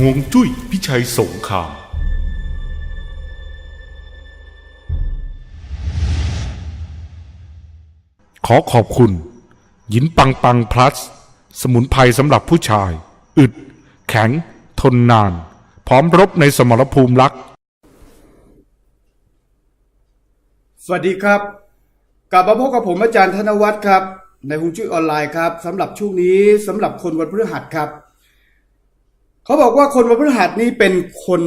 ห่วงจุ้ยพิชัยสงคราม ขอขอบคุณ หยินปังปังพลัส สมุนไพรสำหรับผู้ชาย อึด แข็ง ทนนาน พร้อมรบในสมรภูมิรัก สวัสดีครับ กลับมาพบกับผมอาจารย์ธนวัฒน์ครับ ในฮวงจุ้ยออนไลน์ครับสำหรับช่วงนี้สำหรับคนวันพฤหัสครับ เขาบอกว่าคนวันพฤหัสนี่เป็นคน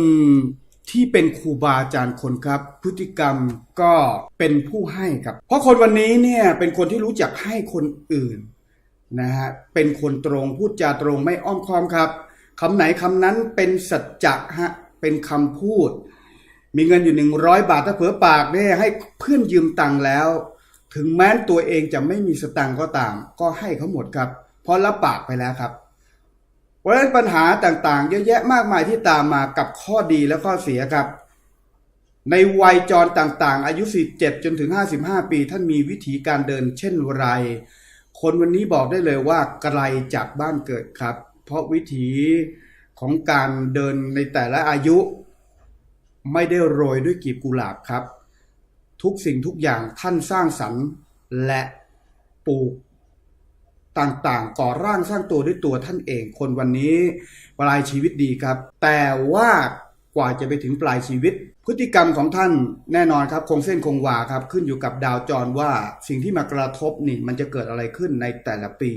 ที่เป็นครูบาอาจารย์คนครับ พฤติกรรมก็เป็นผู้ให้ครับ เพราะคนวันนี้เนี่ยเป็นคนที่รู้จักให้คนอื่นนะฮะเป็นคนตรงพูดจาตรงไม่อ้อมค้อมครับคำไหนคำนั้นเป็นสัจจะฮะเป็นคำพูด มีเงินอยู่หนึ่งร้อยบาทถ้าเผลอปากเนี่ยให้เพื่อนยืมตังค์แล้ว ถึงแม้นตัวเองจะไม่มีสตังค์ก็ตาม ก็ให้เขาหมดครับ เพราะรับปากไปแล้วครับ ราะฉะนั้นปัญหาต่างๆ เยอะแยะมากมายที่ตามมากับข้อดีและข้อเสียครับ ในวัยจรต่างๆ อายุ 17 จนถึง 55 ปี ท่านมีวิธีการเดินเช่นไร คนวันนี้บอกได้เลยว่าไกลจากบ้านเกิดครับ เพราะวิถีของการเดินในแต่ละอายุ ไม่ได้โรยด้วยกีบกุหลาบครับ ทุกสิ่งทุกอย่างท่านสร้างสรรค์และปลูก ต่างๆ ก่อร่างสร้างตัวด้วยตัวท่านเอง คนวันนี้ปลายชีวิตดีครับ แต่ว่ากว่าจะไปถึงปลายชีวิต พฤติกรรมของท่านแน่นอนครับ คงเส้นคงวาครับ ขึ้นอยู่กับดาวจรว่าสิ่งที่มากระทบนี่มันจะเกิดอะไรขึ้นในแต่ละปี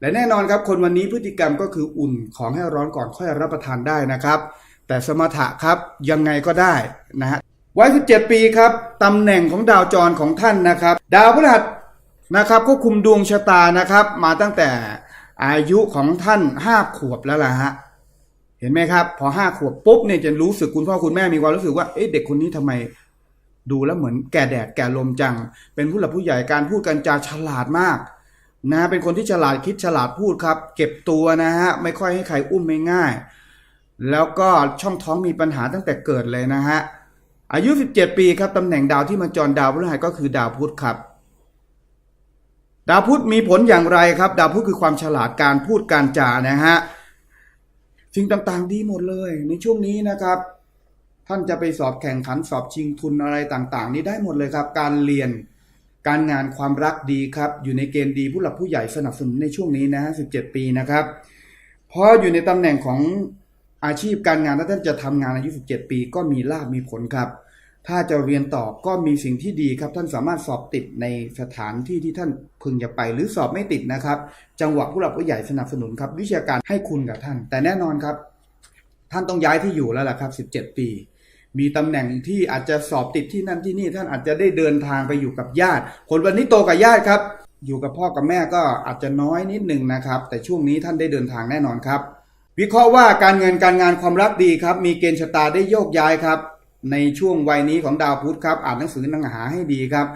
และแน่นอนครับ คนวันนี้พฤติกรรมก็คืออุ่นของให้ร้อนก่อนค่อยรับประทานได้นะครับ แต่สมถะครับยังไงก็ได้นะฮะวัย17ปีครับตำแหน่งของดาวจรของท่านนะครับ ดาวพฤหัส นะครับก็คุมดวงชะตานะครับ มาตั้งแต่อายุของท่าน5ขวบแล้วล่ะฮะเห็นไหมครับ พอ5ขวบปุ๊บเนี่ยจะรู้สึกคุณพ่อคุณแม่มีความรู้สึกว่าเอ๊ะเด็กคนนี้ทำไมดูแล้วเหมือนแก่แดดแก่ลมจัง เป็นผู้หลักผู้ใหญ่การพูดกันจาฉลาดมากนะฮะเป็นคนที่ฉลาดคิดฉลาดพูดครับ เก็บตัวนะฮะไม่ค่อยให้ใครอุ้มไม่ง่าย แล้วก็ช่องท้องมีปัญหาตั้งแต่เกิดเลยนะฮะอายุ 17 ปีครับตำแหน่งดาวที่มาจรดาวพฤหัสก็คือดาวพุธครับ ดาวพุธมีผลอย่างไรครับ ดาวพุธคือความฉลาดการพูดการจานะฮะสิ่งต่างๆ ดีหมดเลยในช่วงนี้นะครับ ท่านจะไปสอบแข่งขันสอบชิงทุนอะไรต่างๆ นี่ได้หมดเลยครับ การเรียนการงานความรักดีครับ อยู่ในเกณฑ์ดีผู้หลักผู้ใหญ่สนับสนุนในช่วงนี้นะฮะ17ปีนะครับพออยู่ในตำแหน่งของอาชีพการงานถ้าท่านจะทำงานอายุ 17 ปี ก็มีลาบมีผลครับ ถ้าจะเรียนต่อก็มีสิ่งที่ดีครับ ท่านสามารถสอบติดในสถานที่ที่ท่านพึงจะไป หรือสอบไม่ติดนะครับ จังหวะผู้หลักผู้ใหญ่สนับสนุนครับ วิชาการให้คุณกับท่าน แต่แน่นอนครับ ท่านต้องย้ายที่อยู่แล้วล่ะครับ 17 ปี มีตำแหน่งที่อาจจะสอบติดที่นั่นที่นี่ท่านอาจจะได้เดินทางไปอยู่กับญาติคนวันนี้โตกับญาติครับ อยู่กับพ่อกับแม่ก็อาจจะน้อยนิดหนึ่งนะครับ แต่ช่วงนี้ท่านได้เดินทางแน่นอนครับ วิเคราะห์ว่าการเงินการงานความรักดีครับ มีเกณฑ์ชะตาได้โยกย้ายครับ ในช่วงวัยนี้ของดาวพุธครับ อ่านหนังสือหนังหาให้ดีครับ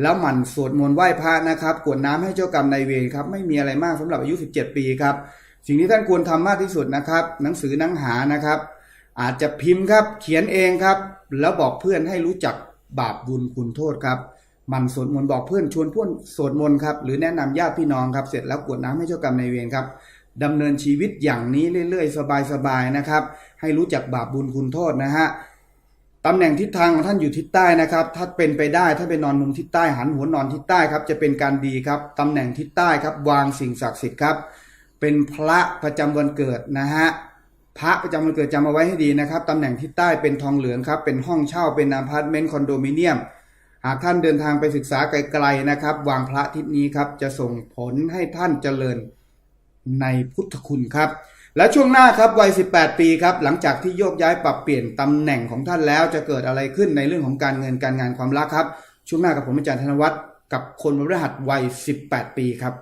แล้วหมั่นสวดมนต์ไหว้พระนะครับกวดน้ำให้เจ้ากรรมนายเวรครับ ไม่มีอะไรมากสำหรับอายุ 17 ปีครับ สิ่งที่ท่านควรทำมากที่สุดนะครับ หนังสือหนังหานะครับ อาจจะพิมพ์ครับ เขียนเองครับ แล้วบอกเพื่อนให้รู้จักบาปบุญคุณโทษครับหมันสวดมนต์บอกเพื่อนชวนเพื่อนสวดมนต์ครับหรือแนะนำญาติพี่น้องครับเสร็จแล้วกวดน้ำให้เจ้ากรรมนายเวรครับดำเนินชีวิตอย่างนี้เรื่อยๆ สบายๆนะครับ ให้รู้จักบาปบุญคุณโทษนะฮะ ตำแหน่งทิศทางของท่านอยู่ทิศใต้นะครับ ถ้าเป็นไปได้ถ้าไปนอนมุมทิศใต้หันหัวนอนทิศใต้ครับ จะเป็นการดีครับตำแหน่งทิศใต้ครับ วางสิ่งศักดิ์สิทธิ์ครับ เป็นพระประจำวันเกิดนะฮะพระประจำวันเกิดจำเอาไว้ให้ดีนะครับตำแหน่งทิศใต้เป็นทองเหลืองครับ เป็นห้องเช่าเป็นอพาร์ตเมนต์คอนโดมิเนียม หากท่านเดินทางไปศึกษาไกลๆนะครับ วางพระทิศนี้ครับ จะส่งผลให้ท่านเจริญในพุทธคุณครับ และช่วงหน้าครับวัย 18 ปีครับหลังจากที่โยกย้ายปรับเปลี่ยนตำแหน่งของท่านแล้ว จะเกิดอะไรขึ้นในเรื่องของการเงินการงานความรักครับ ช่วงหน้ากับผมอาจารย์ธนวัฒน์กับคนวันพฤหัสวัย 18 ปีครับ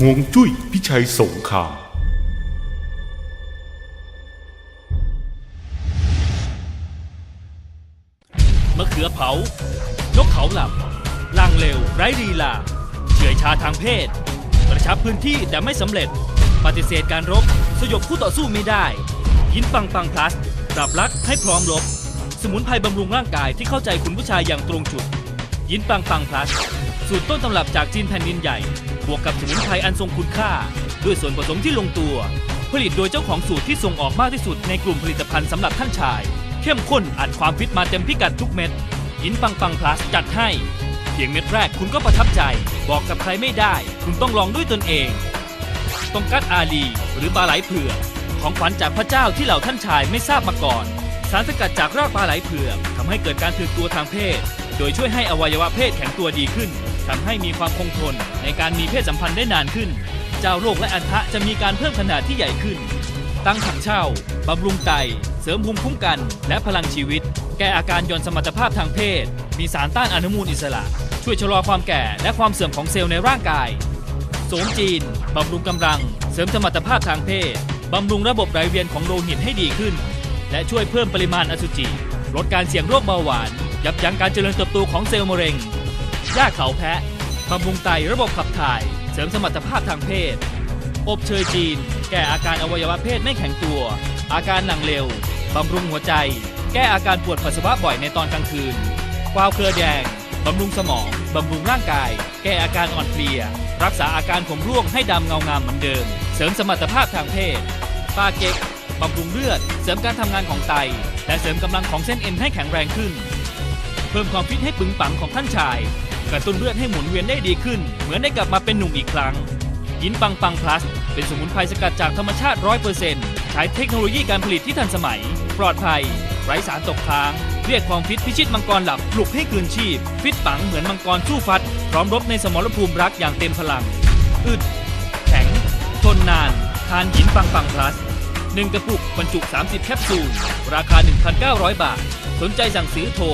ห่วงจุ้ยพิชัยสงครามมะเขือเผา นกเขาหลับลังเร็ว ไร้ลีลาเฉื่อยชาทางเพศ กระชับพื้นที่แต่ไม่สำเร็จ ปฏิเสธการรบ สยบคู่ต่อสู้ไม่ได้ ยินปังปังพลัสปรับรักให้พร้อมรบ สมุนไพรบำรุงร่างกายที่เข้าใจคุณผู้ชายอย่างตรงจุด ยินปังปังพลัส สูตรต้นตำรับจากจีนแผ่นดินใหญ่ บวกกับสมุนไพรอันทรงคุณค่า ด้วยส่วนผสมที่ลงตัว ผลิตโดยเจ้าของสูตรที่ส่งออกมากที่สุดในกลุ่มผลิตภัณฑ์สำหรับท่านชาย เข้มข้นอัดความฟิตมาเต็มพิกัดทุกเม็ดยินปังปังพลัสจัดให้ พียงเม็ดแรกคุณก็ประทับใจ บอกกับใครไม่ได้ คุณต้องลองด้วยตนเองตองกัดอาลี หรือปลาไหลเผือกของขวัญจากพระเจ้าที่เหล่าท่านชายไม่ทราบมาก่อน สารสกัดจากรากปลาไหลเผือกทำให้เกิดการตื่นตัวทางเพศ โดยช่วยให้อวัยวะเพศแข็งตัวดีขึ้นทำให้มีความคงทนในการมีเพศสัมพันธ์ได้นานขึ้น เจ้าโรคและอันทะจะมีการเพิ่มขนาดที่ใหญ่ขึ้น ตั้งถังเช่าบำรุงไต เสริมภูมิคุ้มกัน และพลังชีวิต แก้อาการหย่อนสมรรถภาพทางเพศ มีสารต้านอนุมูลอิสระ ช่วยชะลอความแก่และความเสื่อมของเซลล์ในร่างกาย โสมจีน บำรุงกำลัง เสริมสมรรถภาพทางเพศ บำรุงระบบไหลเวียนของโลหิตให้ดีขึ้น และช่วยเพิ่มปริมาณอสุจิ ลดการเสี่ยงโรคเบาหวาน ยับยั้งการเจริญเติบโตของเซลล์มะเร็งหญ้าเขาแพะ บำรุงไตระบบขับถ่าย เสริมสมรรถภาพทางเพศ อบเชยจีน แก้อาการอวัยวะเพศไม่แข็งตัว อาการหลังเร็ว บำรุงหัวใจ แก้อาการปวดปัสสาวะบ่อยในตอนกลางคืน วาวเครือแดง บำรุงสมอง บำรุงร่างกาย แก้อาการอ่อนเพลีย รักษาอาการผมร่วงให้ดำเงางามเหมือนเดิม เสริมสมรรถภาพทางเพศปาเก็กบำรุงเลือด เสริมการทำงานของไต และเสริมกำลังของเส้นเอ็นให้แข็งแรงขึ้น เพิ่มความฟิตให้ปึงปังของท่านชาย กระตุ้นเลือดให้หมุนเวียนได้ดีขึ้น เหมือนได้กลับมาเป็นหนุ่มอีกครั้ง ยินปังปังพลัส เป็นสมุนไพรสกัดจากธรรมชาติ 100%ใช้เทคโนโลยีการผลิตที่ทันสมัย ปลอดภัย ไร้สารตกค้างเรียกความฟิตพิชิตมังกรหลับปลุกให้คืนชีพ ฟิตปังเหมือนมังกรสู้ฟัด พร้อมรบในสมรภูมิรักอย่างเต็มพลัง อึด แข็ง ทนนาน ทานหินปังปังพลัสหนึ่งกระปุกบรรจุ 30 แคปซูล ราคา 1,900 บาท สนใจสั่งซื้อโทร